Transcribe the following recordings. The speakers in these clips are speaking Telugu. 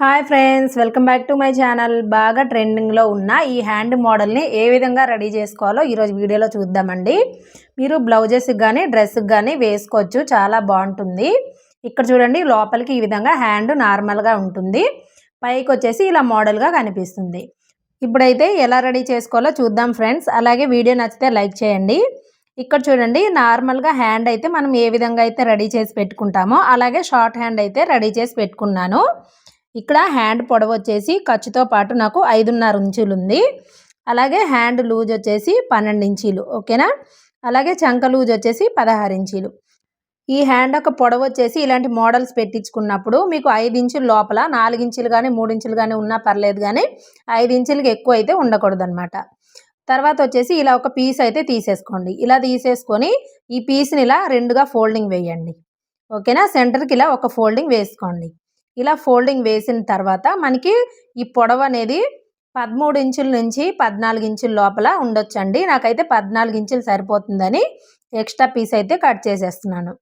Hi friends welcome back to my channel. బాగా ట్రెండింగ్లో ఉన్న ఈ హ్యాండ్ మోడల్ని ఏ విధంగా రెడీ చేసుకోవాలో ఈరోజు వీడియోలో చూద్దామండి. మీరు బ్లౌజెస్కి కానీ డ్రెస్కి కానీ వేసుకోవచ్చు. చాలా బాగుంటుంది. ఇక్కడ చూడండి లోపలికి ఈ విధంగా హ్యాండ్ నార్మల్గా ఉంటుంది. పైకి వచ్చేసి ఇలా మోడల్గా కనిపిస్తుంది. ఇప్పుడైతే ఎలా రెడీ చేసుకోవాలో చూద్దాం ఫ్రెండ్స్. అలాగే వీడియో నచ్చితే లైక్ చేయండి. ఇక్కడ చూడండి నార్మల్గా హ్యాండ్ అయితే మనం ఏ విధంగా అయితే రెడీ చేసి పెట్టుకుంటామో అలాగే షార్ట్ హ్యాండ్ అయితే రెడీ చేసి పెట్టుకున్నాను. ఇక్కడ హ్యాండ్ పొడవు వచ్చేసి ఖర్చుతో పాటు నాకు ఐదున్నర ఇంచులు ఉంది అలాగే హ్యాండ్ లూజ్ వచ్చేసి పన్నెండు ఇంచీలు ఓకేనా? అలాగే చంక లూజ్ వచ్చేసి పదహారు ఇంచీలు. ఈ హ్యాండ్ ఒక పొడవు వచ్చేసి ఇలాంటి మోడల్స్ పెట్టించుకున్నప్పుడు మీకు ఐదు ఇంచుల లోపల నాలుగు ఇంచులు కానీ మూడు ఇంచులు కానీ ఉన్నా పర్లేదు కానీ ఐదు ఇంచులకి ఎక్కువ అయితే ఉండకూడదు అనమాట తర్వాత వచ్చేసి ఇలా ఒక పీస్ అయితే తీసేసుకోండి. ఇలా తీసేసుకొని ఈ పీస్ని ఇలా రెండుగా ఫోల్డింగ్ వేయండి. ఓకేనా? సెంటర్కి ఇలా ఒక ఫోల్డింగ్ వేసుకోండి. ఇలా ఫోల్డింగ్ వేసిన తర్వాత మనకి ఈ పొడవు అనేది పదమూడు ఇంచుల నుంచి పద్నాలుగు ఇంచుల లోపల ఉండొచ్చండి. నాకైతే పద్నాలుగు ఇంచులు సరిపోతుందని ఎక్స్ట్రా పీస్ అయితే కట్ చేసేస్తున్నాను.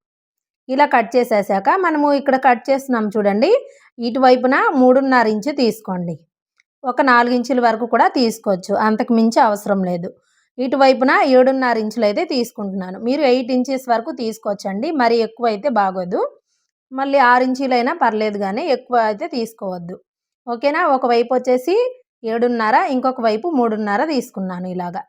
ఇలా కట్ చేసేసాక మనము ఇక్కడ కట్ చేస్తున్నాం చూడండి. ఇటువైపున మూడున్నర ఇంచు తీసుకోండి. ఒక నాలుగు ఇంచుల వరకు కూడా తీసుకోవచ్చు. అంతకు మించి అవసరం లేదు. ఇటువైపున ఏడున్నర ఇంచులు అయితే తీసుకుంటున్నాను. మీరు ఎయిట్ ఇంచెస్ వరకు తీసుకోవచ్చండి. మరి ఎక్కువ అయితే బాగోదు. మళ్ళీ ఆరు ఇంచీలైనా పర్లేదు కానీ ఎక్కువ అయితే తీసుకోవద్దు. ఓకేనా? ఒకవైపు వచ్చేసి ఏడున్నర ఇంకొక వైపు మూడున్నర తీసుకున్నాను ఇలాగా.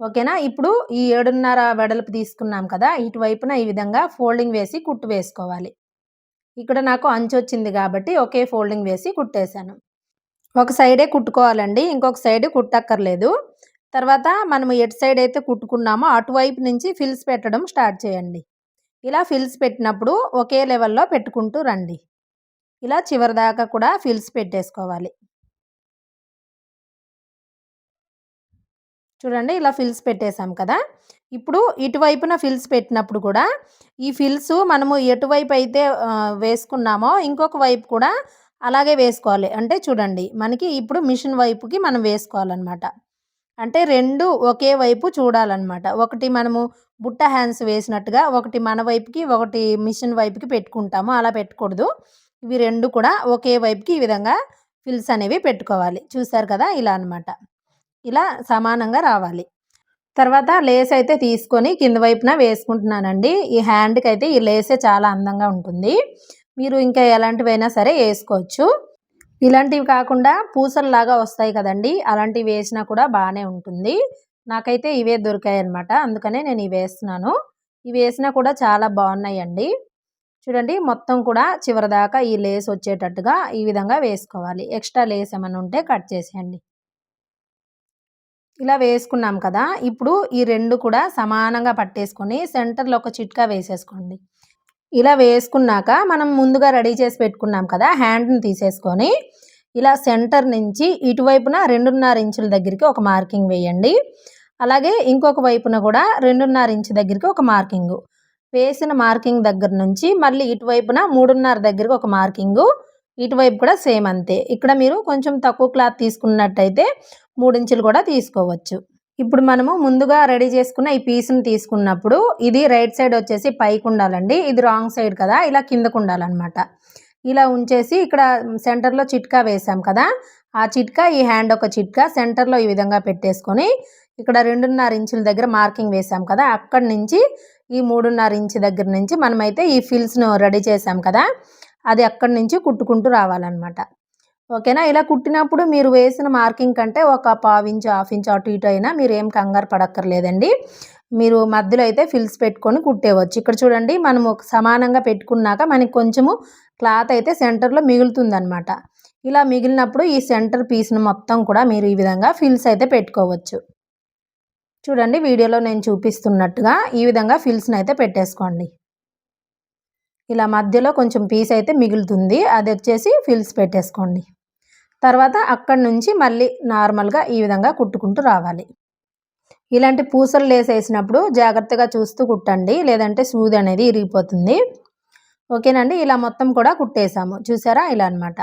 ఓకేనా? ఇప్పుడు ఈ ఏడున్నర వెడల్పు తీసుకున్నాం కదా ఇటువైపున ఈ విధంగా ఫోల్డింగ్ వేసి కుట్టు వేసుకోవాలి. ఇక్కడ నాకు అంచు వచ్చింది కాబట్టి ఒకే ఫోల్డింగ్ వేసి కుట్టేశాను. ఒక సైడే కుట్టుకోవాలండి ఇంకొక సైడ్ కుట్టక్కర్లేదు. తర్వాత మనం ఎటు సైడ్ అయితే కుట్టుకున్నామో అటువైపు నుంచి ఫిల్స్ పెట్టడం స్టార్ట్ చేయండి. ఇలా ఫిల్స్ పెట్టినప్పుడు ఒకే లెవెల్లో పెట్టుకుంటూ రండి. ఇలా చివరి దాకా కూడా ఫిల్స్ పెట్టేసుకోవాలి. చూడండి ఇలా ఫిల్స్ పెట్టేశాం కదా. ఇప్పుడు ఇటువైపున ఫిల్స్ పెట్టినప్పుడు కూడా ఈ ఫిల్స్ మనము ఎటువైపు అయితే వేసుకున్నామో ఇంకొక వైపు కూడా అలాగే వేసుకోవాలి. అంటే చూడండి మనకి ఇప్పుడు మిషన్ వైపుకి మనం వేసుకోవాలన్నమాట. అంటే రెండు ఒకే వైపు చూడాలన్నమాట. ఒకటి మనము బుట్ట హ్యాండ్స్ వేసినట్టుగా ఒకటి మన వైపుకి ఒకటి మిషన్ వైపుకి పెట్టుకుంటాము. అలా పెట్టకూడదు. ఇవి రెండు కూడా ఒకే వైపుకి ఈ విధంగా ఫిల్స్ అనేవి పెట్టుకోవాలి. చూసారు కదా? ఇలా అనమాట ఇలా సమానంగా రావాలి. తర్వాత లేస్ అయితే తీసుకొని కింద వైపున వేసుకుంటున్నానండి. ఈ హ్యాండ్కి అయితే ఈ లేసే చాలా అందంగా ఉంటుంది. మీరు ఇంకా ఎలాంటివైనా సరే వేసుకోవచ్చు. ఇలాంటివి కాకుండా పూసల్లాగా వస్తాయి కదండి. అలాంటివి వేసినా కూడా బాగానే ఉంటుంది. నాకైతే ఇవే దొరికాయి అనమాట అందుకనే నేను ఇవి వేస్తున్నాను. ఇవి వేసినా కూడా చాలా బాగున్నాయండి. చూడండి మొత్తం కూడా చివరిదాకా ఈ లేస్ వచ్చేటట్టుగా ఈ విధంగా వేసుకోవాలి. ఎక్స్ట్రా లేస్ ఏమైనా ఉంటే కట్ చేసేయండి. ఇలా వేసుకున్నాం కదా ఇప్పుడు ఈ రెండు కూడా సమానంగా పట్టేసుకొని సెంటర్లో ఒక చిట్కా వేసేసుకోండి. ఇలా వేసుకున్నాక మనం ముందుగా రెడీ చేసి పెట్టుకున్నాం కదా హ్యాండ్ని తీసేసుకొని ఇలా సెంటర్ నుంచి ఇటువైపున రెండున్నర ఇంచుల దగ్గరికి ఒక మార్కింగ్ వేయండి. అలాగే ఇంకొక వైపున కూడా రెండున్నర ఇంచు దగ్గరికి ఒక మార్కింగ్. వేసిన మార్కింగ్ దగ్గర నుంచి మళ్ళీ ఇటువైపున మూడున్నర దగ్గరికి ఒక మార్కింగు. ఇటువైపు కూడా సేమ్ అంతే. ఇక్కడ మీరు కొంచెం తక్కువ క్లాత్ తీసుకున్నట్టయితే మూడించులు కూడా తీసుకోవచ్చు. ఇప్పుడు మనము ముందుగా రెడీ చేసుకున్న ఈ పీస్ని తీసుకున్నప్పుడు ఇది రైట్ సైడ్ వచ్చేసి పైకి ఉండాలండి ఇది రాంగ్ సైడ్ కదా ఇలా కిందకు ఉండాలన్నమాట ఇలా ఉంచేసి ఇక్కడ సెంటర్లో చిట్కా వేసాం కదా. ఆ చిట్కా ఈ హ్యాండ్ ఒక చిట్కా సెంటర్లో ఈ విధంగా పెట్టేసుకొని ఇక్కడ రెండున్నర ఇంచుల దగ్గర మార్కింగ్ వేసాం కదా. అక్కడి నుంచి ఈ మూడున్నర ఇంచు దగ్గర నుంచి మనమైతే ఈ ఫిల్స్ను రెడీ చేసాం కదా. అది అక్కడి నుంచి కుట్టుకుంటూ రావాలన్నమాట. ఓకేనా? ఇలా కుట్టినప్పుడు మీరు వేసిన మార్కింగ్ కంటే ఒక పావు ఇంచు హాఫ్ ఇంచు అటు ఇటు అయినా మీరు ఏం కంగారు పడక్కర్లేదండి. మీరు మధ్యలో అయితే ఫిల్స్ పెట్టుకొని కుట్టేవచ్చు. ఇక్కడ చూడండి మనము సమానంగా పెట్టుకున్నాక మనకి కొంచెము క్లాత్ అయితే సెంటర్లో మిగులుతుందనమాట ఇలా మిగిలినప్పుడు ఈ సెంటర్ పీస్ను మొత్తం కూడా మీరు ఈ విధంగా ఫిల్స్ అయితే పెట్టుకోవచ్చు. చూడండి వీడియోలో నేను చూపిస్తున్నట్టుగా ఈ విధంగా ఫిల్స్ని అయితే పెట్టేసుకోండి. ఇలా మధ్యలో కొంచెం పీస్ అయితే మిగులుతుంది. అది వచ్చేసి ఫిల్స్ పెట్టేసుకోండి. తర్వాత అక్కడి నుంచి మళ్ళీ నార్మల్గా ఈ విధంగా కుట్టుకుంటూ రావాలి. ఇలాంటి పూసలు లేసేసినప్పుడు జాగ్రత్తగా చూస్తూ కుట్టండి. లేదంటే సూది అనేది ఇరిగిపోతుంది. ఓకేనండి? ఇలా మొత్తం కూడా కుట్టేసాము చూసారా? ఇలా అనమాట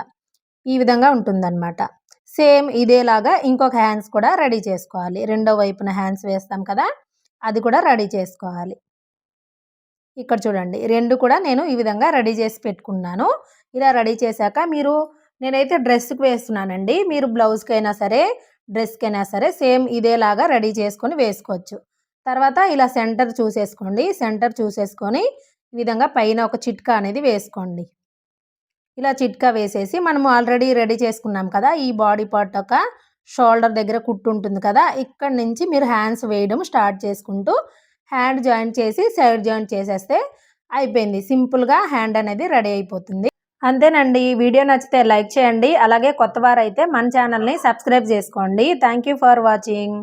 ఈ విధంగా ఉంటుందన్నమాట. సేమ్ ఇదేలాగా ఇంకొక హ్యాండ్స్ కూడా రెడీ చేసుకోవాలి. రెండో వైపున హ్యాండ్స్ వేస్తాం కదా? అది కూడా రెడీ చేసుకోవాలి. ఇక్కడ చూడండి. రెండు కూడా నేను ఈ విధంగా రెడీ చేసి పెట్టుకున్నాను. ఇలా రెడీ చేశాక మీరు నేనైతే డ్రెస్కి వేస్తున్నానండి. మీరు బ్లౌజ్కి అయినా సరే డ్రెస్కి అయినా సరే సేమ్ ఇదేలాగా రెడీ చేసుకొని వేసుకోవచ్చు. తర్వాత ఇలా సెంటర్ చూసేసుకోండి. సెంటర్ చూసేసుకొని ఈ విధంగా పైన ఒక చిట్కా అనేది వేసుకోండి. ఇలా చిట్కా వేసేసి మనము ఆల్రెడీ రెడీ చేసుకున్నాం కదా ఈ బాడీ పార్ట్ ఒక షోల్డర్ దగ్గర కుట్టు ఉంటుంది కదా ఇక్కడ నుంచి మీరు హ్యాండ్స్ వేయడం స్టార్ట్ చేసుకుంటూ హ్యాండ్ జాయింట్ చేసి సైడ్ జాయింట్ చేసేస్తే అయిపోయింది. సింపుల్గా హ్యాండ్ అనేది రెడీ అయిపోతుంది. అంతేనండి. వీడియో నచ్చితే లైక్ చేయండి. అలాగే కొత్త వారైతే మన ఛానల్ని సబ్స్క్రైబ్ చేసుకోండి. Thank you for watching.